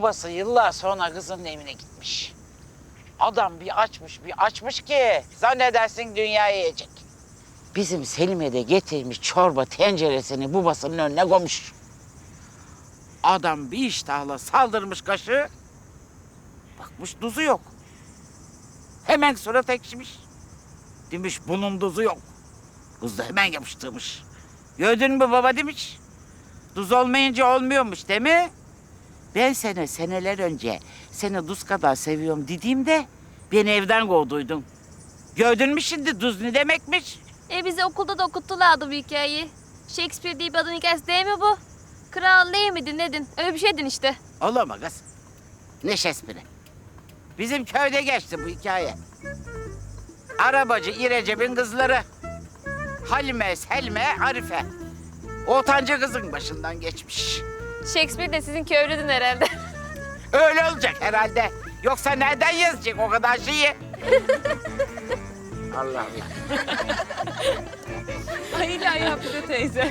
Babası yıllar sonra kızının evine gitmiş. Adam bir açmış bir açmış ki zannedersin dünyayı yiyecek. Bizim Selim'e de getirmiş çorba tenceresini babasının önüne koymuş. Adam bir iştahla saldırmış kaşığı. Bakmış tuzu yok. Hemen surat ekşimiş. Demiş bunun tuzu yok. Kız da hemen yapıştırmış. Gördün mü baba demiş. Tuz olmayınca olmuyormuş değil mi? Ben seni seneler önce seni tuz kadar seviyorum dediğimde beni evden kovduydun. Gördün mü şimdi tuz ne demekmiş? E bizi okulda da okuttulardı bu hikayeyi. Shakespeare diye bir adın hikayesi değil mi bu? Kral değil miydin nedin? Öyle bir şeydin işte. Olur mu kız? Ne şespiri? Bizim köyde geçti bu hikaye. Arabacı İrecep'in kızları. Halime, Selme, Arife. Ortanca kızın başından geçmiş. Shakespeare de sizin köylüdün herhalde. Öyle olacak herhalde. Yoksa nereden yazacak o kadar şeyi? Allah'ım ya. Ay ilahi Hafize teyze.